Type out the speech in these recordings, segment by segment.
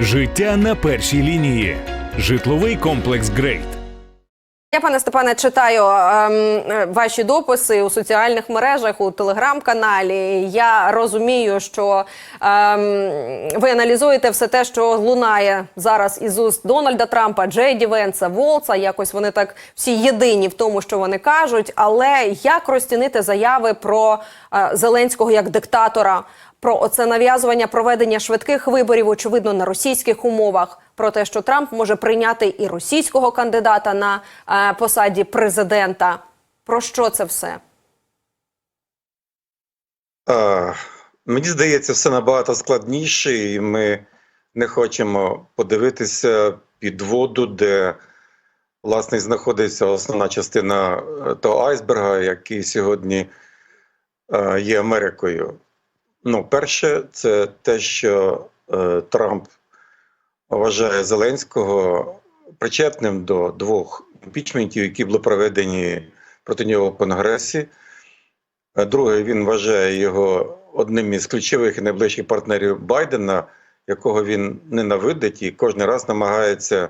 Життя на першій лінії. Житловий комплекс Грейт. Я, пане Степане, читаю ем, ваші дописи у соціальних мережах, у телеграм-каналі. Я розумію, що ем, ви аналізуєте все те, що лунає зараз із уст Дональда Трампа, Джейді Венса, Волца. Якось вони так всі єдині в тому, що вони кажуть. Але як розцінити заяви про е, Зеленського як диктатора? Про оце нав'язування проведення швидких виборів, очевидно, на російських умовах, про те, що Трамп може прийняти і російського кандидата на е, посаді президента. Про що це все? А, мені здається, все набагато складніше, і ми не хочемо подивитися під воду, де власне знаходиться основна частина е, того айсберга, який сьогодні е, є Америкою. Ну, перше, це те, що е, Трамп вважає Зеленського причетним до двох імпічментів, які були проведені проти нього в Конгресі. Е, Друге, він вважає його одним із ключових і найближчих партнерів Байдена, якого він ненавидить і кожен раз намагається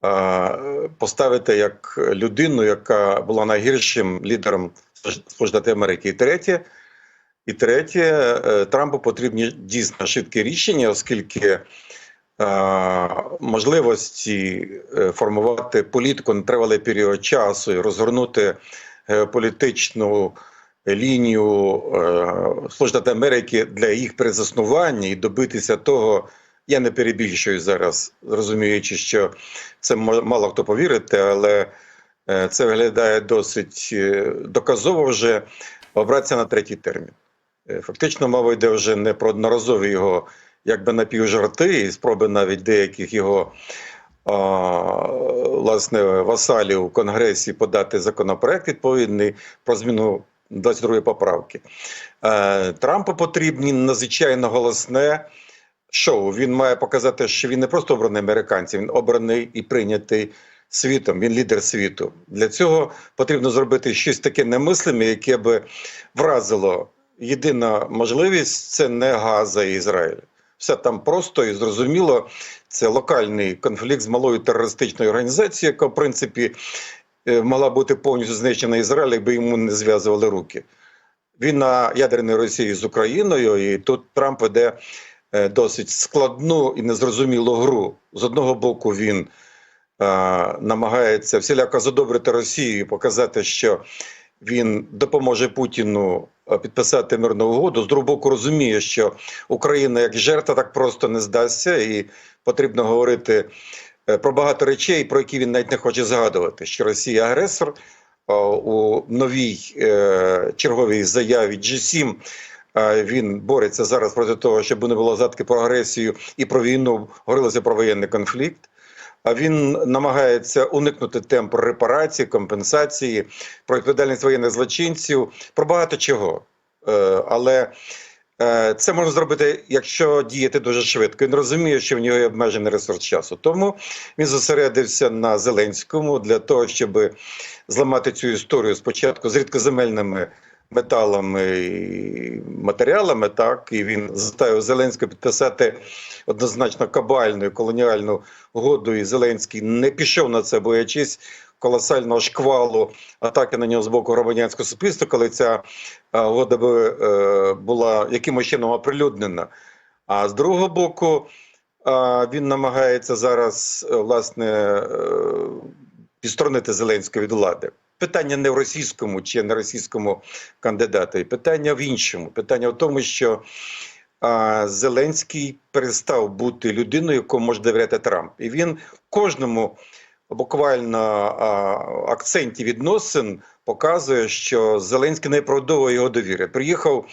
а, поставити як людину, яка була найгіршим лідером Сполучених Америки. І третє, і третє, е, Трампу потрібні дійсно швидкі рішення, оскільки е, можливості е, формувати політику на тривалий період часу і розгорнути геополітичну лінію е, Сполучених Америки для їх перезаснування і добитися того. Я не перебільшую зараз, розуміючи, що це мало хто повірити, але е, це виглядає досить е, доказово вже обратися на третій термін. Е, Фактично, мова йде вже не про одноразові його якби напівжарти, і спроби навіть деяких його а, власне васалів у Конгресі подати законопроект відповідний про зміну 22 поправки. Е, Трампу потрібні надзвичайно голосне шоу. Він має показати, що він не просто обраний американцем, він обраний і прийнятий світом. Він лідер світу. Для цього потрібно зробити щось таке немислиме, яке би вразило. Єдина можливість це не Газа і Ізраїль. Все там просто і зрозуміло. Це локальний конфлікт з малою терористичною організацією, яка в принципі е, могла бути повністю знищена Ізраїль, якби йому не зв'язували руки. Війна ядерної Росії з Україною, і тут Трамп веде е, досить складну і незрозумілу гру. З одного боку, він е, намагається всіляко задобрити Росію і показати, що він допоможе Путіну е, підписати мирну угоду. З другого боку, розуміє, що Україна як жертва так просто не здасться, і потрібно говорити е, про багато речей, про які він навіть не хоче згадувати. Що Росія агресор е, у новій черговій заяві G7 е, він бореться зараз проти того, щоб не було задки про агресію і про війну, говорилося про воєнний конфлікт. Він намагається уникнути тем про репарації, компенсації, про відповідальність воєнних злочинців, про багато чого. Е, Але е, це можна зробити, якщо діяти дуже швидко. Він розуміє, що в нього є обмежений ресурс часу. Тому він зосередився на Зеленському для того, щоб зламати цю історію спочатку з рідкоземельними металами і матеріалами. Так і він заставив Зеленського підписати однозначно кабальну і колоніальну угоду. І Зеленський не пішов на це, боячись колосального шквалу атаки на нього з боку громадянського суспільства, коли ця е, угода би е, була якимось чином оприлюднена. А з другого боку, е, він намагається зараз власне відсторонити Зеленського від влади. Питання не в російському чи не російському кандидатові, питання в іншому. Питання в тому, що а, Зеленський перестав бути людиною, яку може довіряти Трамп. І він кожному буквально а, акценті відносин показує, що Зеленський не продовує його довіри. Приїхав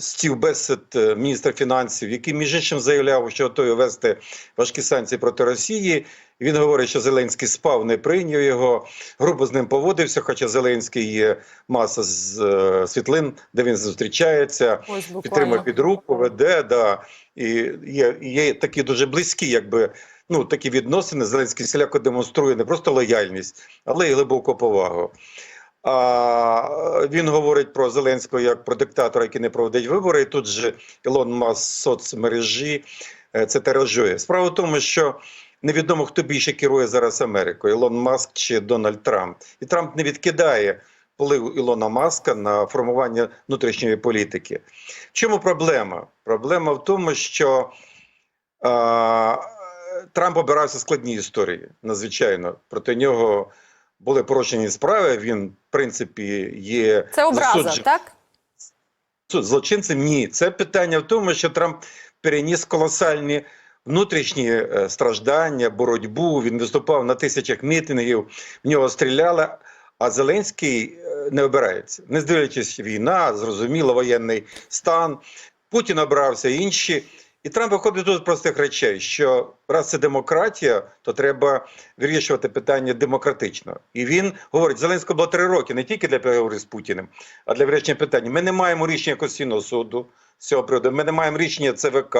Стів Бесет, міністр фінансів, який між іншим заявляв, що готовий вести важкі санкції проти Росії. Він говорить, що Зеленський спав, не прийняв його, грубо з ним поводився. Хоча Зеленський є маса з е, світлин, де він зустрічається, Ось підтримує під руку, веде. Да, і є, є такі дуже близькі, якби ну такі відносини. Зеленський всіляко демонструє не просто лояльність, але й глибоку повагу. А він говорить про Зеленського як про диктатора, який не проводить вибори. І тут же Ілон Маск соцмережі е, це тиражує. Справа в тому, що невідомо, хто більше керує зараз Америкою: Ілон Маск чи Дональд Трамп. І Трамп не відкидає вплив Ілона Маска на формування внутрішньої політики. В чому проблема? Проблема в тому, що а, Трамп обирався складні історії, надзвичайно. Проти нього були порушені справи. Він, в принципі, є Це образа, засуджений. так? Злочинцем ні. Це питання в тому, що Трамп переніс колосальні внутрішні е, страждання, боротьбу. Він виступав на тисячах мітингів, в нього стріляли. А Зеленський е, не обирається, не здивлячись війна, зрозуміло, воєнний стан. Путін обрався інші. І Трамп виходить тут з простих речей, що раз це демократія, то треба вирішувати питання демократично. І він говорить, Зеленського було три роки не тільки для переговорів з Путіним, а для вирішення питання. Ми не маємо рішення Конституційного суду з цього приводу, ми не маємо рішення ЦВК,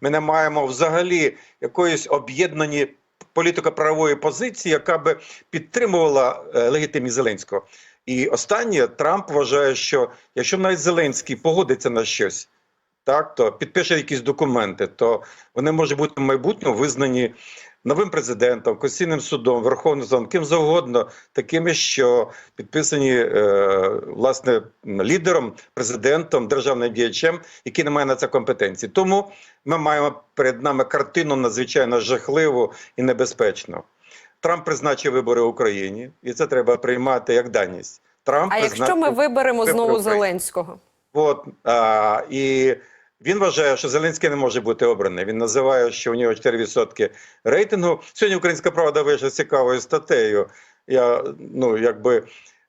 ми не маємо взагалі якоїсь об'єднані політико-правової позиції, яка би підтримувала е, легітимність Зеленського. І останнє Трамп вважає, що якщо навіть Зеленський погодиться на щось, так то підпише якісь документи, то вони можуть бути в майбутньому визнані новим президентом, Конституційним судом, Верховним судом, ким завгодно, такими, що підписані е, власне лідером, президентом, державним діячем, який не має на це компетенції. Тому ми маємо перед нами картину надзвичайно жахливу і небезпечну. Трамп призначив вибори в Україні, і це треба приймати як даність. Трамп А якщо ми виберемо знову Зеленського? От, а, і він вважає, що Зеленський не може бути обраний. Він називає, що у нього 4% рейтингу. Сьогодні Українська правда вийшла з цікавою статтею. Я ну якби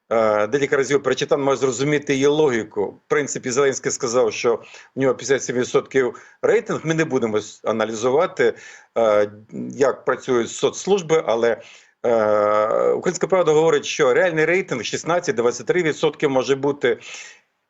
е, декілька разів прочитав, маю зрозуміти її логіку. В принципі, Зеленський сказав, що в нього 57% рейтинг. Ми не будемо аналізувати, е, як працюють соцслужби, але. Е, Українська правда говорить, що реальний рейтинг 16-23% може бути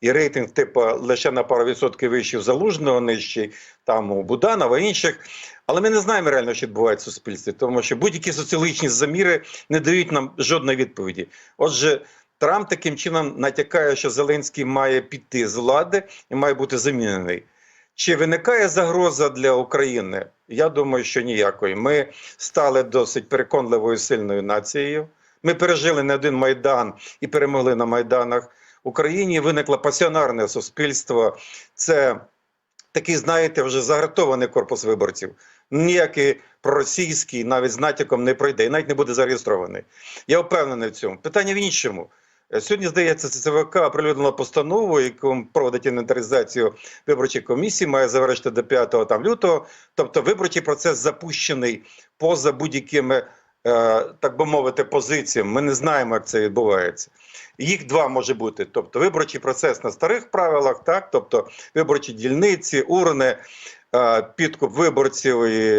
і рейтинг, типу, лише на пару відсотків вищий залужного, нижчий там у Буданова інших. Але ми не знаємо реально, що відбувається в суспільстві, тому що будь-які соціологічні заміри не дають нам жодної відповіді. Отже, Трамп таким чином натякає, що Зеленський має піти з влади і має бути замінений. Чи виникає загроза для України? Я думаю, що ніякої. Ми стали досить переконливою сильною нацією. Ми пережили не один майдан і перемогли на майданах. Україні виникло пасіонарне суспільство. Це такий, знаєте, вже загартований корпус виборців. Ніякий проросійський навіть з натяком не пройде і навіть не буде зареєстрований. Я впевнений в цьому. Питання в іншому. Е, Сьогодні, здається, ЦВК оприлюднила постанову, яку проводить інвентаризацію виборчої комісії, має завершити до 5 там, лютого. Тобто виборчий процес запущений поза будь-якими, так би мовити, позиціями. Ми не знаємо, як це відбувається. Їх два може бути. Тобто виборчий процес на старих правилах, так, тобто виборчі дільниці, урни, е, підкуп виборців і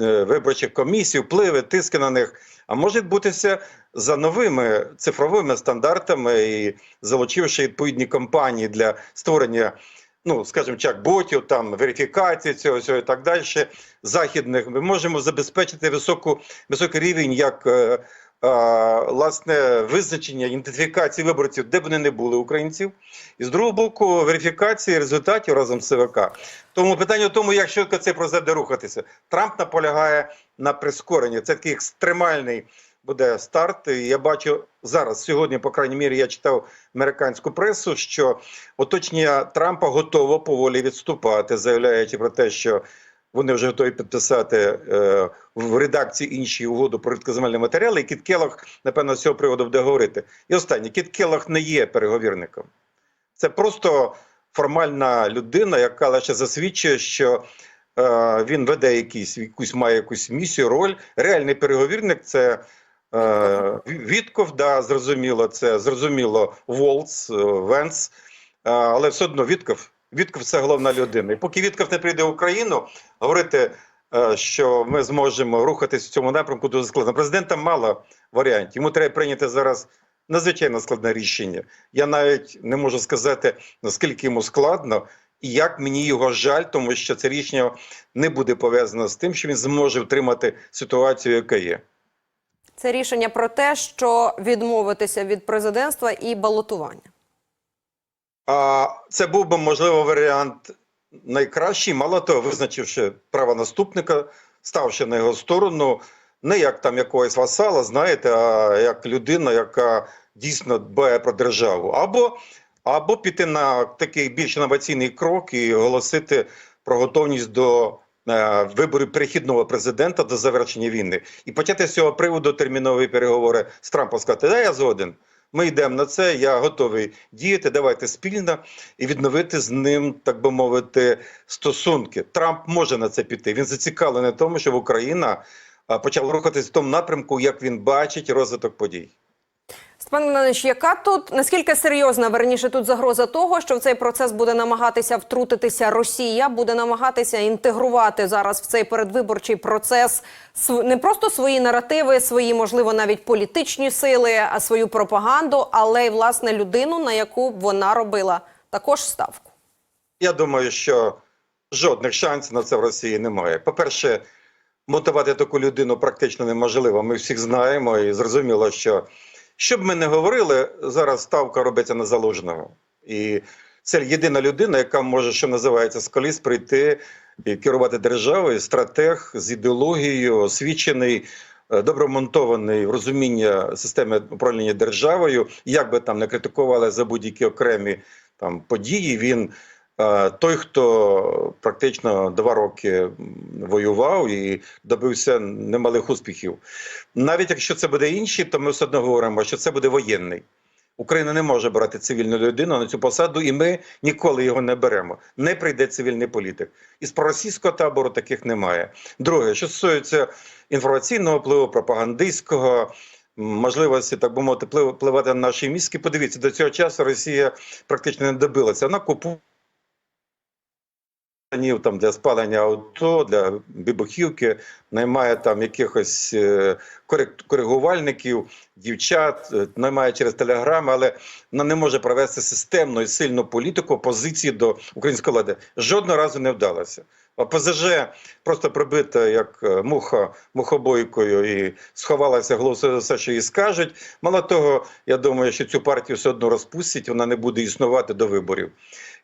е, виборчих комісій, впливи, тиски на них. А може відбутися за новими цифровими стандартами і залучивши відповідні компанії для створення, ну скажімо, чат-ботів, там верифікації цього всього і так далі. Західних ми можемо забезпечити високу, високий рівень як. е, е, Власне, визначення ідентифікації виборців, де б вони не були українців, і з другого боку, верифікації результатів разом з ЦВК. Тому питання в тому, як швидко цей процес буде рухатися. Трамп наполягає на прискоренні. Це такий екстремальний буде старт. Я бачу зараз, сьогодні, по крайній мірі, я читав американську пресу, що оточення Трампа готово поволі відступати, заявляючи про те, що вони вже готові підписати е, в редакції інші угоду про рідкоземельні матеріали. І Кіт Келлог, напевно, з цього приводу буде говорити. І останнє, Кіт Келлог не є переговірником. Це просто формальна людина, яка лише засвідчує, що е, він веде якісь, якусь має якусь місію, роль. Реальний переговірник це Вітков, да, зрозуміло, це зрозуміло Волц, е, Венс, е, але все одно Вітков. Вітков це головна людина. І поки Вітков не прийде в Україну, говорити, е, що ми зможемо рухатись в цьому напрямку дуже складно. Президента мало варіантів. Йому треба прийняти зараз надзвичайно складне рішення. Я навіть не можу сказати, наскільки йому складно, і як мені його жаль, тому що це рішення не буде пов'язано з тим, що він зможе втримати ситуацію, яка є. Це рішення про те, що відмовитися від президентства і балотування. А це був би можливо варіант найкращий, мало того, визначивши правонаступника, ставши на його сторону, не як там якогось васала, знаєте, а як людина, яка дійсно дбає про державу. Або, або піти на такий більш інноваційний крок і оголосити про готовність до е, виборів перехідного президента до завершення війни. І почати з цього приводу термінові переговори з Трампом сказати, да, я згоден. Ми йдемо на це, я готовий діяти. Давайте спільно і відновити з ним, так би мовити, стосунки. Трамп може на це піти. Він зацікавлений в тому, щоб Україна почала рухатись в тому напрямку, як він бачить розвиток подій. Степан Іванович, яка тут наскільки серйозна верніше тут загроза того, що в цей процес буде намагатися втрутитися Росія, буде намагатися інтегрувати зараз в цей передвиборчий процес не просто свої наративи, свої, можливо, навіть політичні сили, а свою пропаганду, але й власне людину, на яку вона робила також ставку. Я думаю, що жодних шансів на це в Росії немає. По-перше, мотивувати таку людину практично неможливо. Ми всіх знаємо, і зрозуміло, що що б ми не говорили, зараз ставка робиться на залужного. І це єдина людина, яка може, що називається, з коліс прийти і керувати державою, стратег з ідеологією, освічений. е, Добромонтований в розуміння системи управління державою, як би там не критикували за будь-які окремі там події, він Е, Той, хто практично два роки воював і добився немалих успіхів. Навіть якщо це буде інший, то ми все одно говоримо, що це буде воєнний. Україна не може брати цивільну людину на цю посаду, і ми ніколи його не беремо. Не прийде цивільний політик. Із проросійського табору таких немає. Друге, що стосується інформаційного впливу, пропагандистського. Можливості, так би мовити, впливати на наші мізки. Подивіться, до цього часу Росія практично не добилася. Вона купує там для спалення авто, для вибухівки, наймає там якихось е, коригувальників, дівчат, е, наймає через телеграми, але вона не може провести системну і сильну політику опозиції до української влади. Жодного разу не вдалося. ОПЗЖ просто прибита як е, муха мухобойкою і сховалася голосує за все, що їй скажуть. Мало того, я думаю, що цю партію все одно розпустять, вона не буде існувати до виборів.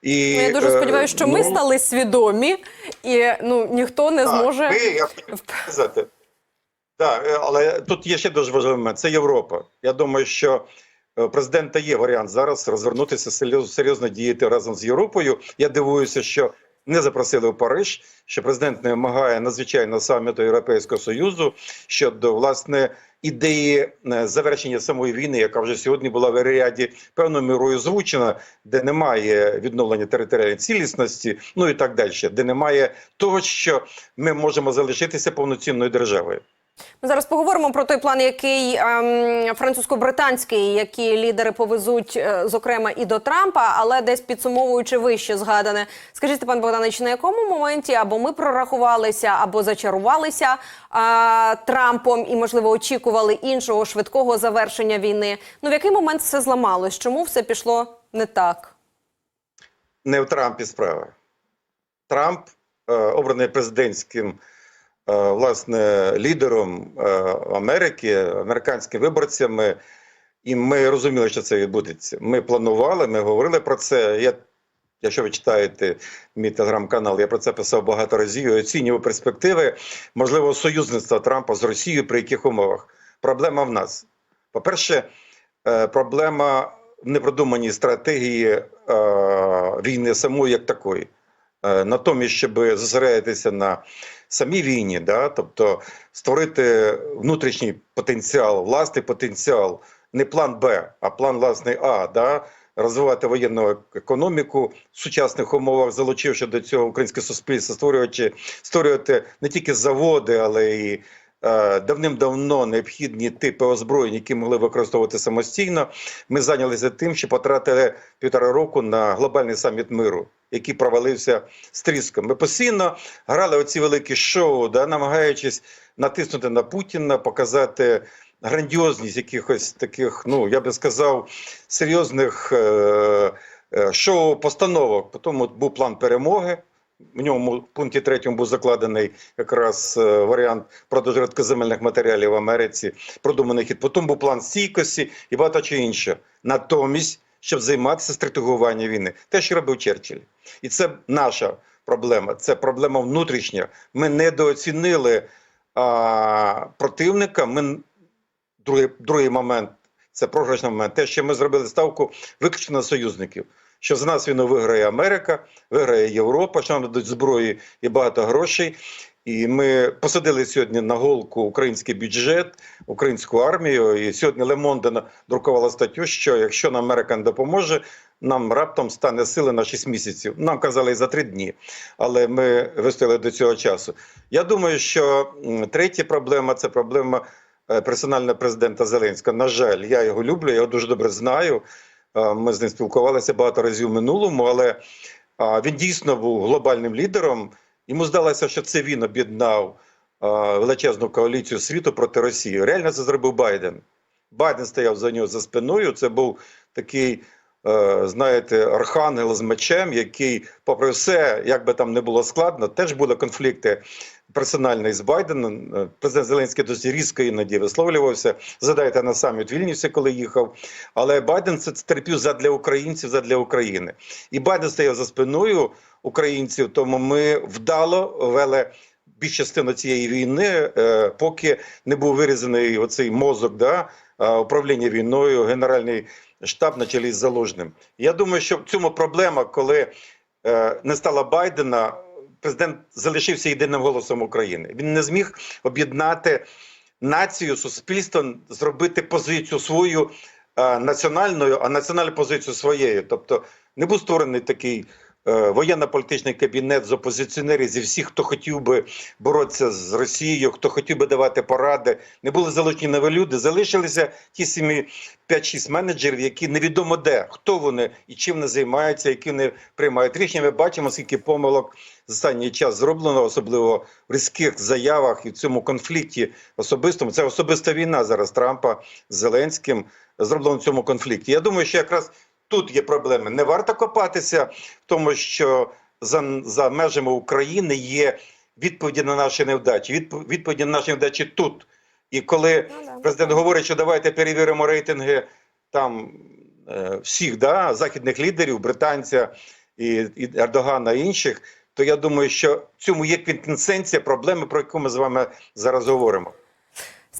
І, Ну, я дуже е, сподіваюся, що ми ну, стали свідомі, і ну ніхто не зможе. Ми, я хотів сказати. Так, е, але тут є ще дуже важливий момент. Це Європа. Я думаю, що президента є варіант зараз розвернутися серйозно діяти разом з Європою. Я дивуюся, що не запросили в Париж, що президент не вимагає надзвичайно саміту Європейського Союзу щодо власне ідеї е, завершення самої війни, яка вже сьогодні була в ряді певною мірою озвучена, де немає відновлення територіальної цілісності, ну і так далі, де немає того, що ми можемо залишитися повноцінною державою. Ми зараз поговоримо про той план, який ем, французько-британський, які лідери повезуть, е, зокрема, і до Трампа, але десь підсумовуючи вище згадане. Скажіть, Степан Богданович, на якому моменті або ми прорахувалися, або зачарувалися е, Трампом і, можливо, очікували іншого швидкого завершення війни? Ну в який момент все зламалось? Чому все пішло не так? Не в Трампі справа. Трамп е, обраний президентським власне лідером е, Америки, американськими виборцями. І ми розуміли, що це відбудеться. Ми планували, ми говорили про це. Я, якщо ви читаєте мій телеграм-канал, я про це писав багато разів. Оцінював перспективи можливо союзництва Трампа з Росією при яких умовах. Проблема в нас. По-перше, е, проблема в непродуманій стратегії е, війни самої як такої. Е, Натомість, щоб зосередитися на самій війні, да, тобто створити внутрішній потенціал, власний потенціал, не план Б, а план власний А, да, розвивати воєнну економіку в сучасних умовах, залучивши до цього українське суспільство, створюючи створювати не тільки заводи, але і давним-давно необхідні типи озброєнь, які могли використовувати самостійно. Ми зайнялися тим, що потратили півтора року на глобальний саміт миру, який провалився з тріском. Ми постійно грали оці великі шоу, да, намагаючись натиснути на Путіна, показати грандіозність якихось таких, ну я би сказав, серйозних е, е, шоу-постановок. Потім от був план перемоги. В ньому в пункті третьому був закладений якраз е, варіант продажу рідкоземельних матеріалів в Америці, продуманий хід. Потім був план стійкості і багато чого інше. Натомість, щоб займатися стратегуванням війни, те, що робив Черчилль. І це наша проблема. Це проблема внутрішня. Ми недооцінили а, противника. Ми другий, другий момент це програшний момент. Те, що ми зробили ставку виключно на союзників. Що за нас війну виграє Америка, виграє Європа, що нам дадуть зброї і багато грошей. І ми посадили сьогодні на голку український бюджет, українську армію. І сьогодні Лемонда друкувала статтю, що якщо нам Америка не допоможе, нам раптом стане сили на 6 місяців. Нам казали за 3 дні, але ми вистояли до цього часу. Я думаю, що третя проблема це проблема е, персонального президента Зеленського. На жаль, я його люблю, я його дуже добре знаю. Е, Ми з ним спілкувалися багато разів в минулому, але він дійсно був глобальним лідером. Йому здалося, що це він об'єднав величезну коаліцію світу проти Росії. Реально це зробив Байден. Байден стояв за нього за спиною. Це був такий, знаєте, архангел з мечем, який, попри все, як би там не було складно, теж були конфлікти персональні з Байденом. Е, Президент Зеленський досить різко іноді висловлювався. Згадайте на саміт Вільнюсі, коли їхав. Але Байден це терпів задля українців, задля України. І Байден стояв за спиною українців, тому ми вдало вели більш частину цієї війни, е, поки не був вирізаний оцей мозок да, е, управління війною, генеральний штаб на чолі з Залужним. Я думаю, що в цьому проблема, коли е, не стало Байдена, президент залишився єдиним голосом України. Він не зміг об'єднати націю, суспільство, зробити позицію свою е, національною, а національну позицію своєю. Тобто не був створений такий воєнно-політичний кабінет з опозиціонерів зі всіх, хто хотів би боротися з Росією, хто хотів би давати поради. Не були залучені нові люди. Залишилися ті самі 5-6 менеджерів, які невідомо де, хто вони і чим вони займаються, які вони приймають рішення. Ми бачимо, скільки помилок за останній час зроблено, особливо в різких заявах і в цьому конфлікті особистому. Це особиста війна зараз Трампа з Зеленським зроблено в цьому конфлікті. Я думаю, що якраз тут є проблеми. Не варто копатися в тому, що за, за межами України є відповіді на наші невдачі. Відп- Відповіді на наші невдачі тут. І коли Ну, президент говорить, що давайте перевіримо рейтинги там е, всіх да, західних лідерів, британця і, і Ердогана і інших, то я думаю, що в цьому є квінтесенція проблеми, про яку ми з вами зараз говоримо.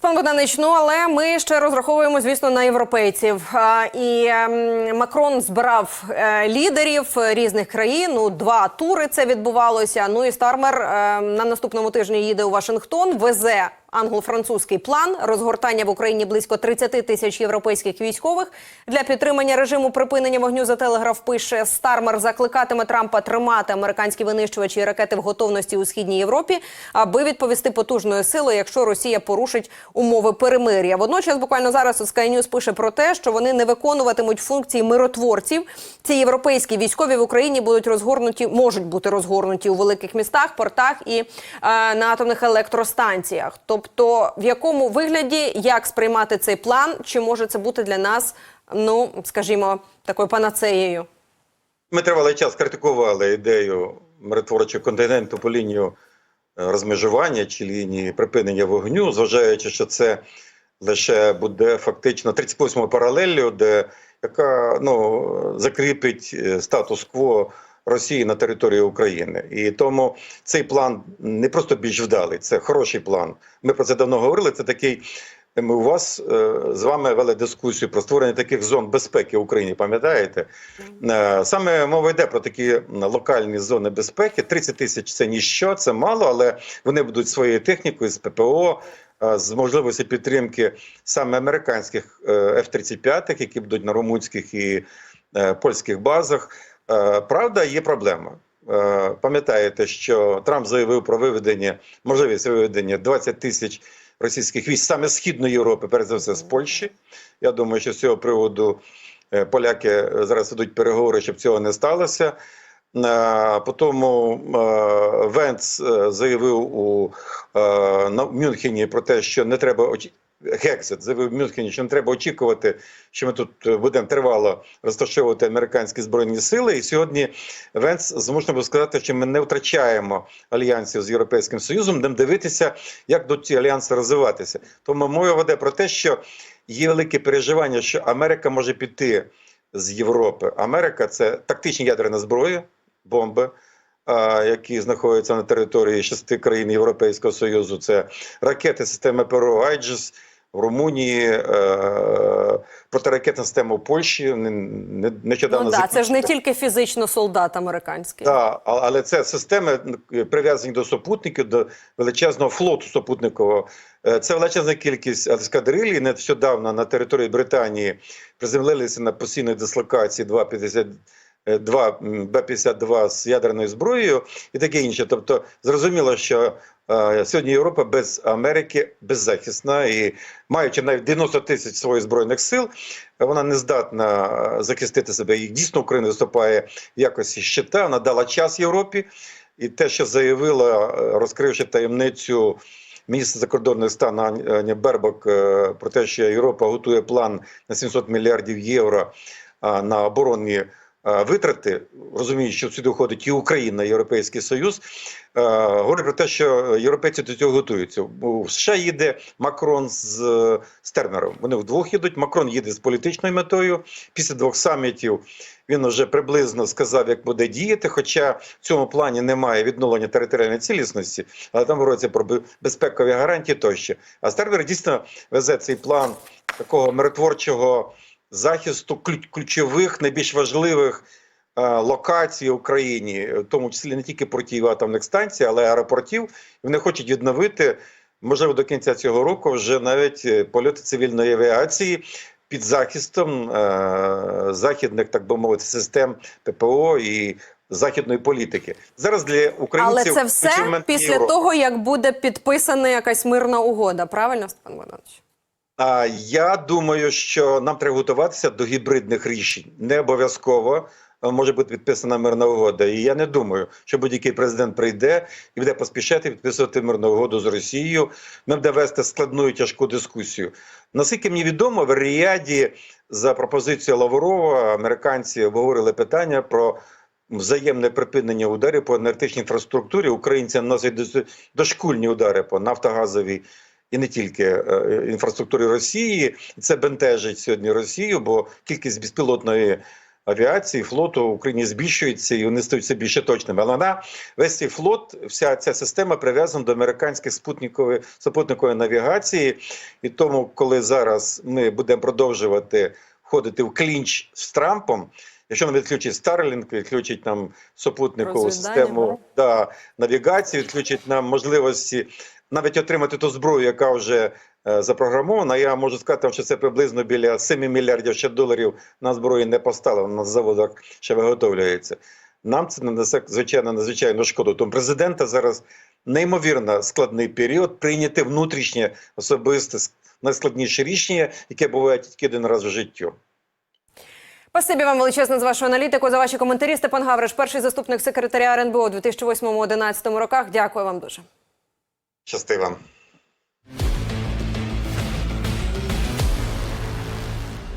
Пан Богданич, ну але ми ще розраховуємо, звісно, на європейців. І ем, Макрон збирав е, лідерів е, різних країн. Ну, два тури це відбувалося. Ну і Стармер е, на наступному тижні їде у Вашингтон, везе англо-французький план розгортання в Україні близько 30 тисяч європейських військових для підтримання режиму припинення вогню. За телеграф пише Стармер закликатиме Трампа тримати американські винищувачі і ракети в готовності у східній Європі, аби відповісти потужною силою, якщо Росія порушить умови перемир'я. Водночас, буквально зараз Sky News пише про те, що вони не виконуватимуть функції миротворців. Ці європейські військові в Україні будуть розгорнуті, можуть бути розгорнуті у великих містах, портах і е, на атомних електростанціях. Тобто, в якому вигляді як сприймати цей план? Чи може це бути для нас, ну скажімо, такою панацеєю? Ми тривалий час критикували ідею миротворчого континенту по лінію е, розмежування чи лінії припинення вогню, зважаючи, що це лише буде фактично 38-ю паралеллю, де яка ну закріпить е, статус-кво Росії на території України. І тому цей план не просто більш вдалий, це хороший план. Ми про це давно говорили. Це такий. Ми у вас е, з вами вели дискусію про створення таких зон безпеки в Україні. Пам'ятаєте? Е, Саме мова йде про такі локальні зони безпеки. 30 тисяч це ніщо, це мало, але вони будуть своєю технікою з ППО, е, з можливості підтримки саме американських е, F-35, які будуть на румунських і польських базах. Е, Правда, є проблема. Е, Пам'ятаєте, що Трамп заявив про виведення, можливість виведення 20 тисяч російських військ саме з східної Європи, перш за все з Польщі. Я думаю, що з цього приводу е, поляки зараз ведуть переговори, щоб цього не сталося. Потім Венц заявив у Мюнхені про те, що не треба Гексет заявив Мюнхені, що не треба очікувати, що ми тут е, будемо тривало розташовувати американські збройні сили. І сьогодні Венц змушений був сказати, що ми не втрачаємо альянсів з Європейським Союзом, будемо дивитися, як будуть ці альянси розвиватися. Тому мова веде про те, що є велике переживання, що Америка може піти з Європи. Америка це тактичні ядерна зброя, бомби. які знаходяться на території шести країн Європейського Союзу. Це ракети системи ПРО Айджес в Румунії е, протиракетна система в Польщі не, не, ну, да, Це ж не тільки фізично солдат американський, да, але це системи прив'язані до супутників, до величезного флоту супутникового. Е, це величезна кількість ескадрилій. Нещодавно на території Британії приземлилися на постійній дислокації 2,50 Е, 2 Б-52 з ядерною зброєю і таке інше. Тобто, зрозуміло, що е, сьогодні Європа без Америки беззахисна і маючи навіть 90 тисяч своїх збройних сил, вона не здатна е, захистити себе. І дійсно Україна виступає в якості щита. Вона дала час Європі, і те, що заявила, розкривши таємницю. міністра закордонних стану Аня Бербок про те, що Європа готує план на 700 мільярдів євро на оборонні витрати, розуміючи, що сюди входить і Україна, і Європейський Союз, е, говорить про те, що європейці до цього готуються. У США їде Макрон з е, Стернером. Вони вдвох їдуть. Макрон їде з політичною метою. Після двох самітів він вже приблизно сказав, як буде діяти. Хоча в цьому плані немає відновлення територіальної цілісності, але там говориться про безпекові гарантії тощо. А Стернер дійсно везе цей план такого миротворчого захисту ключ- ключових, найбільш важливих е, локацій в Україні, в тому числі не тільки портів атомних станцій, але й аеропортів. Вони хочуть відновити, можливо, до кінця цього року вже навіть е, польоти цивільної авіації під захистом е, західних, так би мовити, систем ППО і західної політики. Зараз для українців Але це все після Європа. того, як буде підписана якась мирна угода. Правильно, Степан Богданович? А я думаю, що нам треба готуватися до гібридних рішень. Не обов'язково е, може бути підписана мирна угода. І я не думаю, що будь-який президент прийде і буде поспішати підписувати мирну угоду з Росією. Ми буде вести складну і тяжку дискусію. Наскільки мені відомо, в Ріаді за пропозицією Лаврова американці обговорили питання про. Взаємне припинення ударів по енергетичній інфраструктурі українці наносять дошкульні удари по нафтогазовій і не тільки е, інфраструктурі Росії. Це бентежить сьогодні Росію, бо кількість безпілотної авіації, флоту в Україні збільшується і вони стають все більше точними. Але вона весь цей флот, вся ця система прив'язана до американських спутникової супутникової навігації. І тому, коли зараз ми будемо продовжувати входити в клінч з Трампом. Якщо нам відключить Starlink, відключить нам супутникову систему да, навігації, відключить нам можливості навіть отримати ту зброю, яка вже е, запрограмована. Я можу сказати, що це приблизно біля 7 мільярдів ще доларів на зброї не поставлено на заводах, ще виготовлюється. Нам це нанесе звичайно надзвичайну шкоду. Тому президента зараз неймовірно складний період прийняти внутрішнє особисте найскладніше рішення, яке буває тільки один раз в життю. Спасибі вам величезно з вашою аналітикою, за ваші коментарі. Степан Гавриш, перший заступник секретаря РНБО у 2008-2011 роках. Дякую вам дуже. Щасти вам.